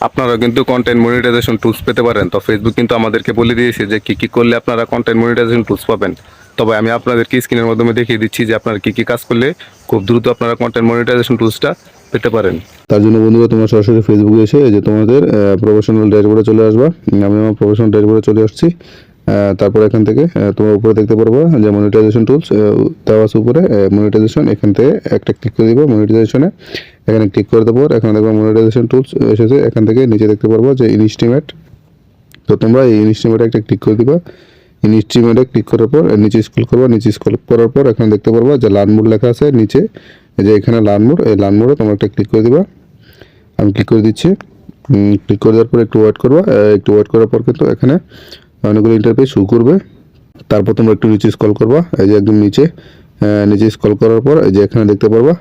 আপনারা কিন্তু content monetization tools পেতে পারেন। তো ফেসবুক কিন্তু আমাদেরকে বলে দিয়েছে যে কি কি করলে আপনারা কন্টেন্ট মনিটাইজেশন টুলস পাবেন। তবে আমি আপনাদেরকে স্ক্রিনের মাধ্যমে দেখিয়ে দিচ্ছি যে আপনারা কি কি কাজ করলে খুব দ্রুত আপনারা কন্টেন্ট মনিটাইজেশন টুলসটা পেতে পারেন। তার জন্য বন্ধুরা, তোমরা সরাসরি ফেসবুকে এসে যে তোমাদের প্রফেশনাল ড্যাশবোর্ডে চলে আসবা। আমি আমার প্রফেশনাল ড্যাশবোর্ডে চলে আসছি। তারপর এখান থেকে তোমরা উপরে দেখতে পারব যে মনিটাইজেশন টুলস দেওয়া আছে উপরে মনিটাইজেশন এখান থেকে একটা ক্লিক করে দিবা মনিটাইজেশনে এখানে ক্লিক করে দেবো। এখানে দেখবা মনিটাইজেশন টুলস এসেছে। এখান থেকে নিচে দেখতে পারব যে ইনস্টিমেট তো তোমরা এই ইনস্টিমেটে একটা ক্লিক করে দিবা। ইনস্টিমেটে ক্লিক করার পর নিচে স্ক্রল করবা। নিচে স্ক্রল করার পর এখানে দেখতে পারবা যে লার্ন মোড লেখা আছে নিচে। যে এখানে লার্ন মোড এই লার্ন মোডে তোমরা একটা ক্লিক করে দিবা। আমি ক্লিক করে দিচ্ছি। ক্লিক করে দেওয়ার পর একটু ওয়েট করবা। একটু ওয়েট করার পর কিন্তু এখানে অনেকগুলো ইন্টারফেস শুরু করবে। তারপর তোমরা একটু নিচে স্ক্রল করবা। এই যে একদম নিচে। নিচে স্কল করার পর যে এখানে দেখতে পারবা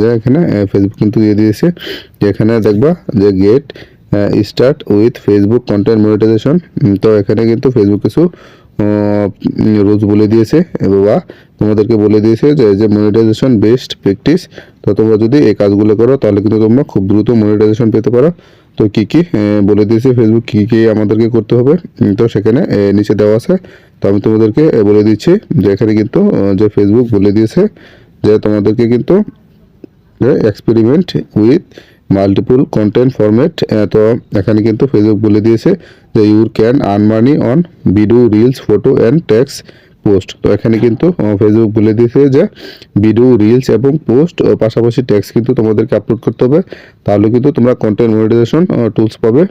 যে এখানে ফেসবুক কিন্তু দিয়ে দিয়েছে, যে এখানে দেখবা যে get start with Facebook content monetisation তো এখানে কিন্তু ফেসবুক কিছু রুলস বলে দিয়েছে, বা তোমাদেরকে বলে দিয়েছে যে যে মনিটাইজেশন বেস্ট প্র্যাকটিস তো তোমরা যদি এই কাজগুলো করো, তাহলে কিন্তু তোমরা খুব দ্রুত মনিটাইজেশন পেতে পারো। তো কি কি বলে দিয়েছে ফেসবুক কি কি আমাদেরকে করতে হবে তো সেখানে নিচে দেওয়া আছে। তো আমি তোমাদেরকে বলে দিচ্ছি যে এখানে কিন্তু যে ফেসবুক বলে দিয়েছে যে তোমাদেরকে কিন্তু experiment with multiple content format তো এখানে কিন্তু ফেসবুক বলে দিয়েছে যে you can earn money on video reels photo and text post তো এখানে কিন্তু ফেসবুক বলে দিয়েছে যে ভিডিও রিলস এবং পোস্ট পাশাপাশি ট্যাক্স কিন্তু তোমাদেরকে আপলোড করতে হবে। তাহলে কিন্তু তোমরা কন্টেন্ট মনিটাইজেশন টুলস পাবে।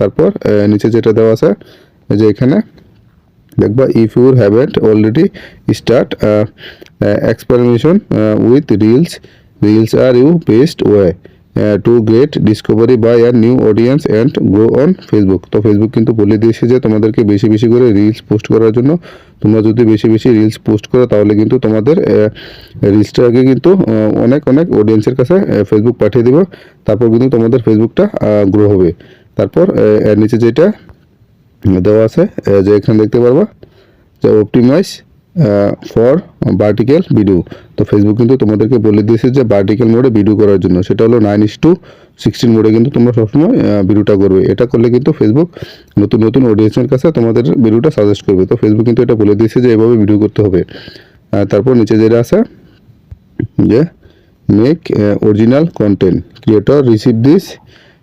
তারপর নিচে যেটা দেওয়া আছে যে এখানে, দেখবা if your haven't already start experimentation with reels reels are you best way to get discovery by are new audience and grow on Facebook তো ফেসবুক কিন্তু বলে দিয়েছে যে তোমাদেরকে বেশি বেশি করে রিলস পোস্ট করার জন্য। তোমরা যদি বেশি বেশি রিলস পোস্ট করো, তাহলে কিন্তু তোমাদের রিলসটাকে কিন্তু অনেক অনেক অডিয়েন্সের কাছে ফেসবুক পাঠিয়ে দেবে। তারপর কিন্তু তোমাদের ফেসবুকটা গ্রো হবে। তারপর নিচে যেটা দেওয়া আছে যে এখানে দেখতে পারবা, যে অপটিমাইজ ফর ভার্টিক্যাল ভিডিও তো ফেসবুক কিন্তু তোমাদেরকে বলে দিয়েছে যে ভার্টিক্যাল মোডে ভিডিও করার জন্য। সেটা হলো নাইন ইস টু সিক্সটিন মোডে কিন্তু তোমরা সবসময় ভিডিওটা করবে। এটা করলে কিন্তু ফেসবুক নতুন নতুন অডিয়েন্সের কাছে তোমাদের ভিডিওটা সাজেস্ট করবে। তো ফেসবুক কিন্তু এটা বলে দিয়েছে যে এভাবে ভিডিও করতে হবে। তারপর নিচে যেটা আছে, যে make original content creator receive this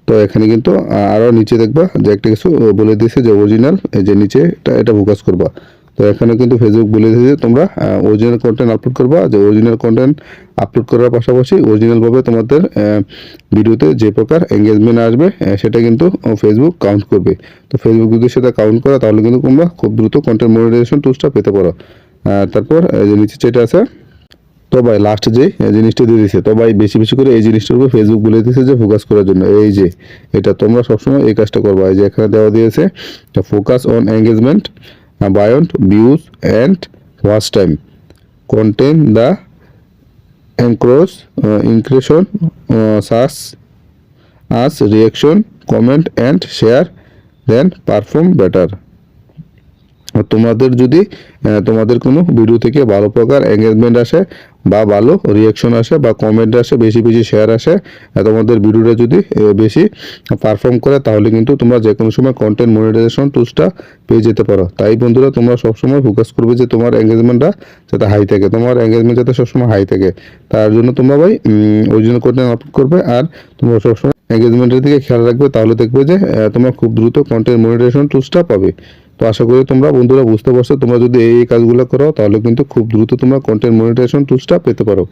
তো এখানে কিন্তু আরও নিচে দেখবা যে একটা কিছু বলে দিয়েছে যে অরিজিনাল যে নিচে এটা এটা ফোকাস করবা। তো এখানে কিন্তু ফেসবুক বলে দিয়েছে যে তোমরা অরিজিনাল কন্টেন্ট আপলোড করবা। যে অরিজিনাল কন্টেন্ট আপলোড করার পাশাপাশি অরিজিনালভাবে তোমাদের ভিডিওতে যে প্রকার এঙ্গেজমেন্ট আসবে সেটা কিন্তু ফেসবুক কাউন্ট করবে। তো ফেসবুক যদি সেটা কাউন্ট করা, তাহলে কিন্তু তোমরা খুব দ্রুত কন্টেন্ট মনিটাইজেশন টুলসটা পেতে পারো। তারপর যে নিচে যেটা আছে তো ভাই লাস্ট যে জিনিসটা দিয়ে দিছে তো ভাই বেশি বেশি করে এই জিনিসটার উপর ফেসবুক বলে দিয়েছে যে ফোকাস করার জন্য। এই যে, এটা তোমরা সবসময় এই কাজটা করবা। এই যে এখানে দেওয়া দিয়েছে focus on engagement beyond views and watch time content the encourage interaction search as reaction comment and share then perform better তোমাদের যদি তোমাদের কোনো ভিডিও থেকে ভালো প্রকার এঙ্গেজমেন্ট আসে বা ভালো রিয়াকশন আসে বা কমেন্ট আসে, বেশি বেশি শেয়ার আসে তোমাদের ভিডিওটা যদি বেশি পারফর্ম করে, তাহলে কিন্তু তোমরা যে কোনো সময় কন্টেন্ট মনিটাইজেশন টুলসটা পেয়ে যেতে পারো। তাই বন্ধুরা, তোমরা সবসময় ফোকাস করবে যে তোমার এঙ্গেজমেন্টটা যাতে হাই থাকে। তোমার এঙ্গেজমেন্ট যাতে সবসময় হাই থাকে। তার জন্য তোমরা ভাই অরিজিনাল কন্টেন্ট আপলোড করবে আর তোমরা সবসময় এঙ্গেজমেন্টের দিকে খেয়াল রাখবে। তাহলে দেখবে যে তোমরা খুব দ্রুত কন্টেন্ট মনিটাইজেশন টুলসটা পাবে। তো আশা করি তোমরা বন্ধুরা বুঝতে পারছ, তোমরা যদি এই কাজগুলো করো, তাহলে কিন্তু খুব দ্রুত তোমরা কন্টেন্ট মনিটাইজেশন টুলসটা পেতে পারো।